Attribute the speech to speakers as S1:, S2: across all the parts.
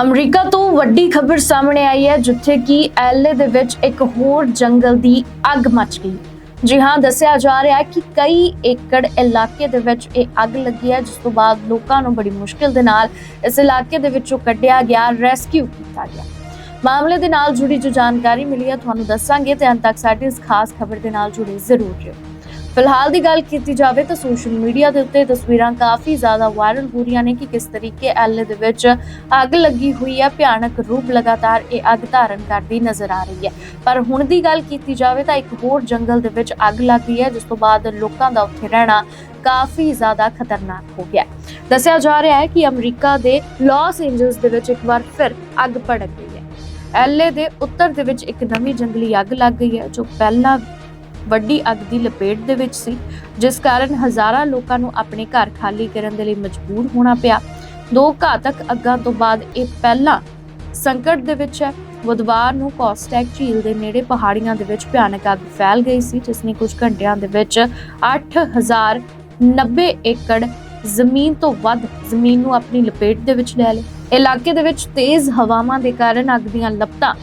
S1: America ਤੋਂ ਵੱਡੀ ਖਬਰ ਸਾਹਮਣੇ ਆਈ ਹੈ, ਜਿੱਥੇ ਕਿ ਐਲਏ ਦੇ ਵਿੱਚ ਇੱਕ ਹੋਰ ਜੰਗਲ ਦੀ ਅੱਗ ਮੱਚ ਗਈ। ਜੀ ਹਾਂ, ਦੱਸਿਆ ਜਾ ਰਿਹਾ ਹੈ ਕਿ ਕਈ ਏਕੜ ਇਲਾਕੇ ਦੇ ਵਿੱਚ ਇਹ ਅੱਗ ਲੱਗੀ ਹੈ, ਜਿਸ ਤੋਂ ਬਾਅਦ ਲੋਕਾਂ ਨੂੰ ਬੜੀ ਮੁਸ਼ਕਿਲ ਦੇ ਨਾਲ ਇਸ ਇਲਾਕੇ ਦੇ ਵਿੱਚੋਂ ਕੱਢਿਆ ਗਿਆ, ਰੈਸਕਿਊ ਕੀਤਾ ਗਿਆ। ਮਾਮਲੇ ਦੇ ਨਾਲ ਜੁੜੀ ਜੋ ਜਾਣਕਾਰੀ ਮਿਲੀ ਹੈ, ਤੁਹਾਨੂੰ ਦੱਸਾਂਗੇ, ਤੇ ਅੰਤ ਤੱਕ ਸਾਡੀ ਇਸ ਖਾਸ ਖਬਰ ਦੇ ਨਾਲ ਜੁੜੇ ਜ਼ਰੂਰ ਰਹੋ। ਫਿਲਹਾਲ ਦੀ ਗੱਲ ਕੀਤੀ ਜਾਵੇ ਤਾਂ ਸੋਸ਼ਲ ਮੀਡੀਆ ਦੇ ਉੱਤੇ ਤਸਵੀਰਾਂ ਕਾਫੀ ਜ਼ਿਆਦਾ ਵਾਇਰਲ ਹੋ ਰਹੀਆਂ ਨੇ ਕਿ ਕਿਸ ਤਰੀਕੇ ਐਲਏ ਦੇ ਵਿੱਚ ਅੱਗ ਲੱਗੀ ਹੋਈ ਹੈ, ਭਿਆਨਕ ਰੂਪ ਲਗਾਤਾਰ ਇਹ ਅੱਗ ਧਾਰਨ ਕਰਦੀ ਨਜ਼ਰ ਆ ਰਹੀ ਹੈ। ਪਰ ਹੁਣ ਦੀ ਗੱਲ ਕੀਤੀ ਜਾਵੇ ਤਾਂ ਇੱਕ ਹੋਰ ਜੰਗਲ ਦੇ ਵਿੱਚ ਅੱਗ ਲੱਗ ਗਈ ਹੈ, ਜਿਸ ਤੋਂ ਬਾਅਦ ਲੋਕਾਂ ਦਾ ਉੱਥੇ ਰਹਿਣਾ ਕਾਫੀ ਜ਼ਿਆਦਾ ਖਤਰਨਾਕ ਹੋ ਗਿਆ ਦੱਸਿਆ ਜਾ ਰਿਹਾ ਹੈ ਕਿ ਅਮਰੀਕਾ ਦੇ ਲਾਸ ਐਂਜਲਸ ਦੇ ਵਿੱਚ ਇੱਕ ਵਾਰ ਫਿਰ ਅੱਗ ਭੜਕ ਗਈ ਹੈ। ਐਲਏ ਦੇ ਉੱਤਰ ਦੇ ਵਿੱਚ ਇੱਕ ਨਵੀਂ ਜੰਗਲੀ ਅੱਗ ਲੱਗ ਗਈ ਹੈ, ਜੋ ਪਹਿਲਾਂ ਵੱਡੀ ਅੱਗ ਦੀ ਲਪੇਟ ਦੇ ਵਿੱਚ ਸੀ, ਜਿਸ ਕਾਰਨ ਹਜ਼ਾਰਾਂ ਲੋਕਾਂ ਨੂੰ ਆਪਣੇ ਘਰ ਖਾਲੀ ਕਰਨ ਦੇ ਲਈ ਮਜਬੂਰ ਹੋਣਾ ਪਿਆ। ਦੋ ਘਾਤਕ ਅੱਗਾਂ ਤੋਂ ਬਾਅਦ ਇਹ ਪਹਿਲਾ ਸੰਕਟ ਦੇ ਵਿੱਚ ਹੈ। ਬੁੱਧਵਾਰ ਨੂੰ ਕੋਸਟੈਕ ਝੀਲ ਦੇ ਨੇੜੇ ਪਹਾੜੀਆਂ ਦੇ ਵਿੱਚ ਭਿਆਨਕ ਅੱਗ ਫੈਲ ਗਈ ਸੀ, ਜਿਸ ਨੇ ਕੁਝ ਘੰਟਿਆਂ ਦੇ ਵਿੱਚ 8090 ਏਕੜ ਜ਼ਮੀਨ ਤੋਂ ਵੱਧ ਜ਼ਮੀਨ ਨੂੰ ਆਪਣੀ ਲਪੇਟ ਦੇ ਵਿੱਚ ਲੈ ਲਿਆ ਇਲਾਕੇ ਦੇ ਵਿੱਚ ਤੇਜ਼ ਹਵਾਵਾਂ ਦੇ ਕਾਰਨ ਅੱਗ ਦੀਆਂ ਲਪਟਾਂ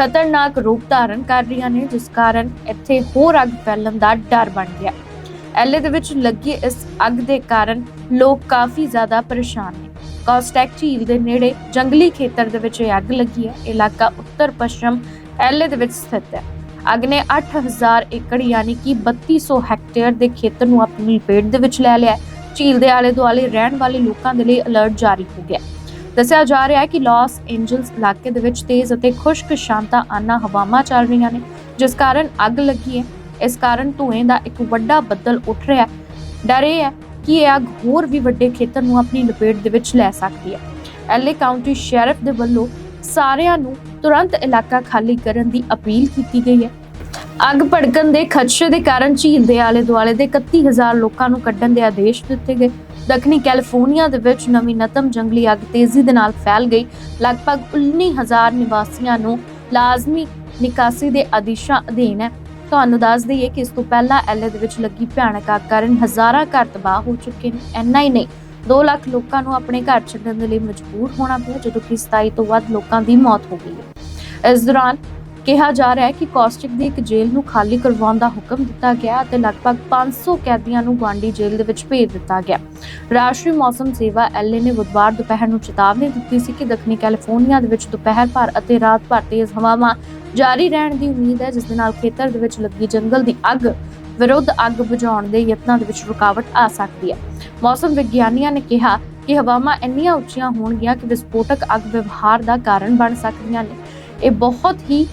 S1: ਖਤਰਨਾਕ ਰੂਪ ਧਾਰਨ ਕਰ ਰਹੀਆਂ ਨੇ, ਜਿਸ ਕਾਰਨ ਇੱਥੇ ਹੋਰ ਅੱਗ ਫੈਲਣ ਦਾ ਡਰ ਬਣ ਗਿਆ। ਐਲੇ ਦੇ ਵਿੱਚ ਲੱਗੀ ਇਸ ਅੱਗ ਦੇ ਕਾਰਨ ਲੋਕ ਕਾਫੀ ਜ਼ਿਆਦਾ ਪਰੇਸ਼ਾਨ ਨੇ। ਕਾਸਟੈਕ ਝੀਲ ਦੇ ਨੇੜੇ ਜੰਗਲੀ ਖੇਤਰ ਦੇ ਵਿੱਚ ਇਹ ਅੱਗ ਲੱਗੀ ਹੈ। ਇਲਾਕਾ ਉੱਤਰ ਪੱਛਮ ਐਲੇ ਦੇ ਵਿੱਚ ਸਥਿਤ ਹੈ। ਅੱਗ ਨੇ 8000 ਏਕੜ ਯਾਨੀ ਕਿ 3200 ਹੈਕਟੇਅਰ ਦੇ ਖੇਤਰ ਨੂੰ ਆਪਣੀ ਲਪੇਟ ਦੇ ਵਿੱਚ ਲੈ ਲਿਆ ਝੀਲ ਦੇ ਆਲੇ ਦੁਆਲੇ ਰਹਿਣ ਵਾਲੇ ਲੋਕਾਂ ਦੇ ਲਈ ਅਲਰਟ ਜਾਰੀ ਹੋ ਗਿਆ ਦੱਸਿਆ ਜਾ ਰਿਹਾ ਹੈ ਕਿ ਲਾਸ ਐਂਜਲਸ ਇਲਾਕੇ ਦੇ ਵਿੱਚ ਤੇਜ਼ ਅਤੇ ਖੁਸ਼ਕ ਸ਼ਾਂਤਾ ਆਨਾ ਹਵਾਵਾਂ ਚੱਲ ਰਹੀਆਂ ਨੇ, ਜਿਸ ਕਾਰਨ ਅੱਗ ਲੱਗੀ ਹੈ। ਇਸ ਕਾਰਨ ਧੂਏ ਦਾ ਇੱਕ ਵੱਡਾ ਬੱਦਲ ਉੱਠ ਰਿਹਾ ਹੈ। ਡਰ ਇਹ ਹੈ ਕਿ ਇਹ ਅੱਗ ਹੋਰ ਵੀ ਵੱਡੇ ਖੇਤਰ ਨੂੰ ਆਪਣੀ ਲਪੇਟ ਦੇ ਵਿੱਚ ਲੈ ਸਕਦੀ ਹੈ। ਐਲਏ ਕਾਉਂਟੀ ਸ਼ੈਰਿਫ ਦੇ ਵੱਲੋਂ ਸਾਰਿਆਂ ਨੂੰ ਤੁਰੰਤ ਇਲਾਕਾ ਖਾਲੀ ਕਰਨ ਦੀ ਅਪੀਲ ਕੀਤੀ ਗਈ ਹੈ। ਅੱਗ ਭੜਕਣ ਦੇ ਖਦਸ਼ੇ ਦੇ ਕਾਰਨ ਝੀਲ ਦੇ ਆਲੇ ਦੁਆਲੇ ਦੇ 31000 ਲੋਕਾਂ ਨੂੰ ਕੱਢਣ ਦੇ ਆਦੇਸ਼ ਦਿੱਤੇ ਗਏ। ਦੱਖਣੀ ਕੈਲੀਫੋਰਨੀਆ ਦੇ ਵਿੱਚ ਨਵੀਨਤਮ ਜੰਗਲੀ ਅੱਗ ਤੇਜ਼ੀ ਦੇ ਨਾਲ ਫੈਲ ਗਈ। ਲਗਭਗ 19000 ਨਿਵਾਸੀਆਂ ਨੂੰ ਲਾਜ਼ਮੀ ਨਿਕਾਸੀ ਦੇ ਆਦੇਸ਼ਾਂ ਅਧੀਨ ਹੈ। ਤੁਹਾਨੂੰ ਦੱਸ ਦਈਏ ਕਿ ਇਸ ਤੋਂ ਪਹਿਲਾਂ ਐਲਏ ਦੇ ਵਿੱਚ ਲੱਗੀ ਭਿਆਨਕ ਅੱਗ ਕਾਰਨ ਹਜ਼ਾਰਾਂ ਘਰ ਤਬਾਹ ਹੋ ਚੁੱਕੇ ਨੇ। ਇੰਨਾ ਹੀ ਨਹੀਂ 2 ਲੱਖ ਲੋਕਾਂ ਨੂੰ ਆਪਣੇ ਘਰ ਛੱਡਣ ਦੇ ਲਈ ਮਜਬੂਰ ਹੋਣਾ ਪਿਆ, ਜਦੋਂ ਕਿ 27 ਤੋਂ ਵੱਧ ਲੋਕਾਂ ਦੀ ਮੌਤ ਹੋ ਗਈ ਹੈ। ਇਸ ਦੌਰਾਨ ਕਿਹਾ ਜਾ ਰਿਹਾ ਹੈ ਕਿ ਕੌਸਟਿਕ ਦੀ ਇੱਕ ਜੇਲ੍ਹ ਨੂੰ ਖਾਲੀ ਕਰਵਾਉਣ ਦਾ ਹੁਕਮ ਦਿੱਤਾ ਗਿਆ ਅਤੇ ਲਗਭਗ 500 ਕੈਦੀਆਂ ਨੂੰ ਗਵਾਂਡੀ ਜੇਲ੍ਹ ਦੇ ਵਿੱਚ ਭੇਜ ਦਿੱਤਾ ਗਿਆ। ਰਾਸ਼ਟਰੀ ਮੌਸਮ ਸੇਵਾ ਐਲਏ ਨੇ ਬੁੱਧਵਾਰ ਦੁਪਹਿਰ ਨੂੰ ਚੇਤਾਵਨੀ ਦਿੱਤੀ ਸੀ ਕਿ ਦੱਖਣੀ ਕੈਲੀਫੋਰਨੀਆ ਦੇ ਵਿੱਚ ਦੁਪਹਿਰ ਭਰ ਅਤੇ ਰਾਤ ਭਰ ਤੇਜ਼ ਹਵਾਵਾਂ ਜਾਰੀ ਰਹਿਣ ਦੀ ਉਮੀਦ ਹੈ, ਜਿਸ ਦੇ ਨਾਲ ਖੇਤਰ ਦੇ ਵਿੱਚ ਲੱਗੀ ਜੰਗਲ ਦੀ ਅੱਗ ਵਿਰੁੱਧ ਅੱਗ ਬੁਝਾਉਣ ਦੇ ਯਤਨਾਂ ਦੇ ਵਿੱਚ ਰੁਕਾਵਟ ਆ ਸਕਦੀ ਹੈ। ਮੌਸਮ ਵਿਗਿਆਨੀਆਂ ਨੇ ਕਿਹਾ ਕਿ ਹਵਾਵਾਂ ਇੰਨੀਆਂ ਉੱਚੀਆਂ ਹੋਣਗੀਆਂ ਕਿ ਵਿਸਫੋਟਕ ਅੱਗ ਵਿਵਹਾਰ ਦਾ ਕਾਰਨ ਬਣ ਸਕਦੀਆਂ ਨੇ। ਇਹ ਬਹੁਤ ਹੀ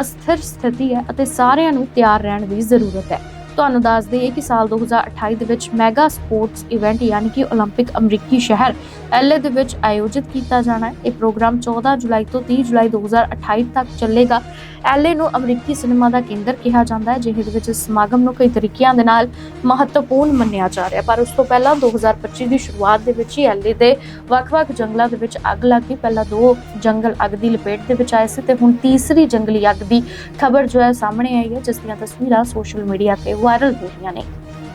S1: ਅਸਥਿਰ ਸਥਿਤੀ ਹੈ ਅਤੇ ਸਾਰਿਆਂ ਨੂੰ ਤਿਆਰ ਰਹਿਣ ਦੀ ਜ਼ਰੂਰਤ ਹੈ। ਤੁਹਾਨੂੰ ਦੱਸ ਦਈਏ ਕਿ ਸਾਲ 2028 ਦੇ ਵਿੱਚ ਮੈਗਾ ਸਪੋਰਟਸ ਇਵੈਂਟ ਯਾਨੀ ਕਿ 올림픽 ਅਮਰੀਕੀ ਸ਼ਹਿਰ ਐਲਏ ਦੇ ਵਿੱਚ ਆਯੋਜਿਤ ਕੀਤਾ ਜਾਣਾ ਹੈ ਇਹ ਪ੍ਰੋਗਰਾਮ 14 ਜੁਲਾਈ ਤੋਂ 30 ਜੁਲਾਈ 2028 ਤੱਕ ਚੱਲੇਗਾ ਐਲਏ ਨੂੰ ਅਮਰੀਕੀ ਸਿਨੇਮਾ ਦਾ ਕੇਂਦਰ ਕਿਹਾ ਜਾਂਦਾ ਹੈ ਜਿਹਦੇ ਵਿੱਚ ਇਸ ਸਮਾਗਮ ਨੂੰ ਕਈ ਤਰੀਕਿਆਂ ਦੇ ਨਾਲ ਮਹੱਤਵਪੂਰਨ ਮੰਨਿਆ ਜਾ ਰਿਹਾ ਪਰ ਉਸ ਤੋਂ ਪਹਿਲਾਂ 2025 ਦੀ ਸ਼ੁਰੂਆਤ ਦੇ ਵਿੱਚ ਹੀ ਐਲਏ ਦੇ ਵੱਖ-ਵੱਖ ਜੰਗਲਾਂ ਦੇ ਵਿੱਚ ਅੱਗ ਲੱਗ ਗਈ ਪਹਿਲਾਂ ਦੋ ਜੰਗਲ ਅੱਗ ਦੀ ਲਪੇਟ ਦੇ ਵਿੱਚ ਆਏ ਸੀ ਤੇ ਹੁਣ ਤੀਸਰੀ ਜੰਗਲੀ ਅੱਗ ਦੀ ਖਬਰ ਜੋ ਹੈ ਸਾਹਮਣੇ ਆਈ ਹੈ ਜਿਸ ਦੀਆਂ ਤਸਵੀਰਾਂ ਸੋਸ਼ਲ ਮੀਡੀਆ ਤੇ ਵਾਇਰਲ ਹੋ ਰਹੀਆਂ ਨੇ